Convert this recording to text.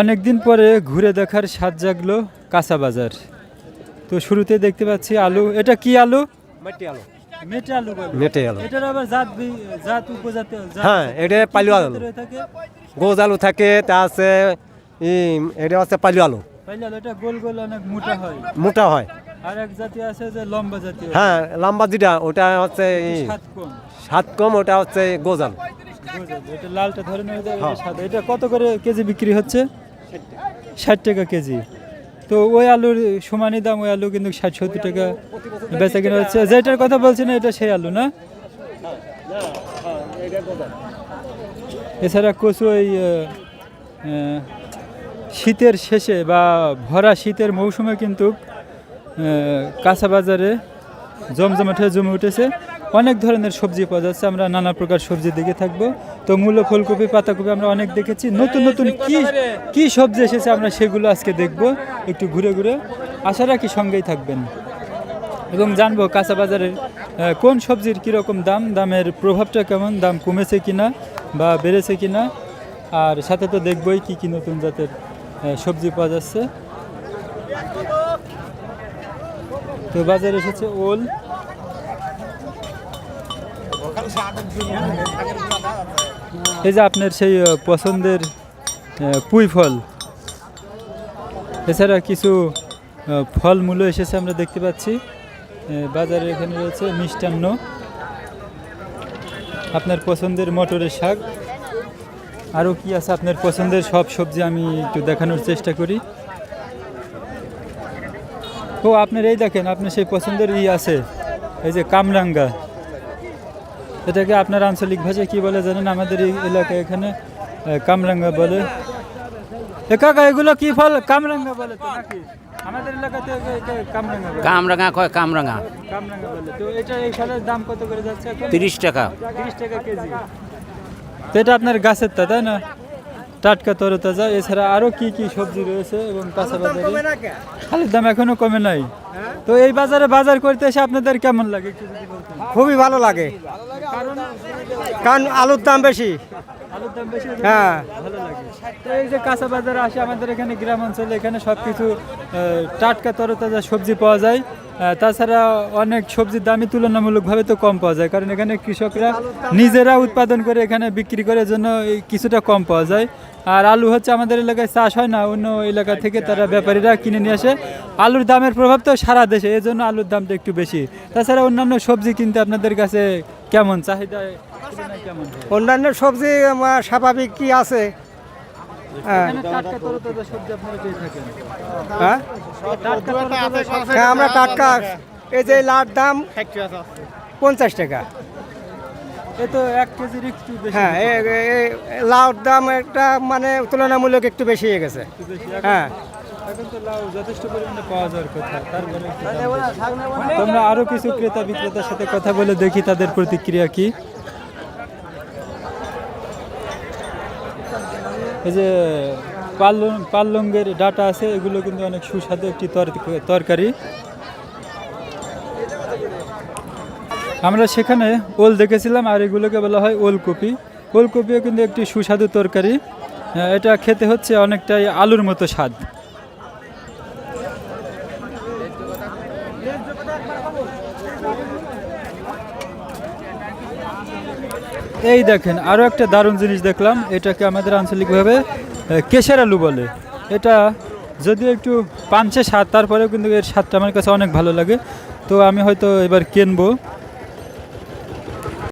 অনেকদিন পরে ঘুরে দেখার স্বাদ জাগলো কাঁচা বাজার। তো শুরুতে দেখতে পাচ্ছি আলু। এটা কি আলু? মাটি আলু। মেটে আলু মেটে আলু। এটার আবার জাত জাত উপজাতি হ্যাঁ এটা পালু আলু। গোজ আলু থাকে তা আছে এটা আছে পালু আলু। পাইলে আলু এটা গোল গোল অনেক মোটা হয়। মোটা হয়। আর এক জাতি আছে যে লম্বা জাতি হ্যাঁ। লম্বা যেটা ওটা হচ্ছে স্বাদ কম। সাত কম ওটা হচ্ছে গোজ আলু। এটা লালটা ধরে নেওয়া যায় এটা সাদা। এটা কত করে কেজি বিক্রি হচ্ছে? ষাট টাকা কেজি। তো ওই আলুর সমানই দাম ওই আলু কিন্তু ষাট সত্তর টাকা বেচা কিনা হচ্ছে। যেটার কথা বলছি না এটা সেই আলু না? এছাড়া কচু ওই শীতের শেষে বা ভরা শীতের মৌসুমে কিন্তু কাঁচা বাজারে জমজমাট হয়ে জমে উঠেছে। অনেক ধরনের সবজি পাওয়া যাচ্ছে। আমরা নানা প্রকার সবজি দেখে থাকব। তো মূলো, ফুলকপি, পাতাকপি আমরা অনেক দেখেছি। নতুন নতুন কি কি সবজি এসেছে আমরা সেগুলো আজকে দেখব। একটু ঘুরে ঘুরে। আশা রাখি সঙ্গেই থাকবেন। এবং জানব কাঁচা বাজারের কোন সবজির কীরকম দাম, দামের প্রভাবটা কেমন, দাম কমেছে কিনা বা বেড়েছে কিনা। আর সাথে তো দেখবই কি কি নতুন জাতের সবজি পাওয়া যাচ্ছে। তো বাজারে এসেছে ওল। এই যে আপনার সেই পছন্দের পুঁই ফল। এছাড়া কিছু ফলমূলও এসেছে আমরা দেখতে পাচ্ছি। বাজারে এখানে রয়েছে মিষ্টান্ন। আপনার পছন্দের মটরের শাক। আরও কি আছে? আপনার পছন্দের সব সবজি আমি একটু দেখানোর চেষ্টা করি। ও, আপনার এই দেখেন, আপনার সেই পছন্দের ই আছে। এই যে কামরাঙ্গা। এটাকে আপনার আঞ্চলিক ভাষায় কি বলে জানেন? আমাদের এই এলাকায় এখানে কামরাঙ্গা বলে। এ কাকা এগুলো কি ফল? কামরাঙ্গা বলে তো নাকি? আমাদের এলাকাতে কামরাঙ্গা বলে। কামরাঙা কয় কামরাঙা কামরাঙ্গা বলে। তো এটা এই ফলের দাম কত করে যাচ্ছে এখন? তিরিশ টাকা। তিরিশ টাকা কেজি। তো এটা আপনার গাছের তা তাই না? টাটকা তরতাজা এছাড়া আরও কি কি সবজি রয়েছে এবং কাঁচা বাজারে? খালির দাম এখনও কমে নাই। তো এই বাজারে বাজার করতে এসে আপনাদের কেমন লাগে। খুবই ভালো লাগে। কারণ আলুর দাম বেশি। আলুর দাম বেশি হ্যাঁ। এই যে কাঁচা বাজারে আসে আমাদের এখানে গ্রাম অঞ্চলে এখানে সব কিছু টাটকা তরতাজা সবজি পাওয়া যায়। তাছাড়া অনেক সবজির দামই তুলনামূলকভাবে তো কম পাওয়া যায় কারণ এখানে কৃষকরা নিজেরা উৎপাদন করে এখানে বিক্রি করার জন্য এই কিছুটা কম পাওয়া যায়। আর আলু হচ্ছে আমাদের এলাকায় চাষ হয় না অন্য এলাকা থেকে তারা ব্যাপারীরা কিনে নিয়ে আসে। আলুর দামের প্রভাব তো সারা দেশে এই জন্য আলুর দামটা একটু বেশি। তাছাড়া অন্যান্য সবজি কিনতে আপনাদের কাছে কেমন? চাহিদা কেমন অন্যান্য সবজি স্বাভাবিক কি আছে? হ্যাঁ। হ্যাঁ? হ্যাঁ আমরা টাটকা এই যে লাট দাম পঞ্চাশ টাকা এ তো এক কেজির একটু বেশি হ্যাঁ লাউর দাম একটা মানে তুলনামূলক একটু বেশি হয়ে গেছে। হ্যাঁ। দাম বেশি। তোমরা আরও কিছু ক্রেতা বিক্রেতার সাথে কথা বলে দেখি তাদের প্রতিক্রিয়া কি। এই যে পাল্লং পাল্লঙ্গের ডাটা আছে এগুলো কিন্তু অনেক সুস্বাদু একটি তর- তরকারি। আমরা সেখানে ওল দেখেছিলাম আর এগুলোকে বলা হয় ওলকপি। ওলকপিও কিন্তু একটি সুস্বাদু তরকারি। এটা খেতে হচ্ছে অনেকটাই আলুর মতো স্বাদ। এই দেখেন আরও একটা দারুণ জিনিস দেখলাম। এটাকে আমাদের আঞ্চলিকভাবে কেশের আলু বলে। এটা যদিও একটু পাঞ্চে স্বাদ, তারপরেও কিন্তু এর স্বাদটা আমার কাছে অনেক ভালো লাগে। তো আমি হয়তো এবার কিনবো।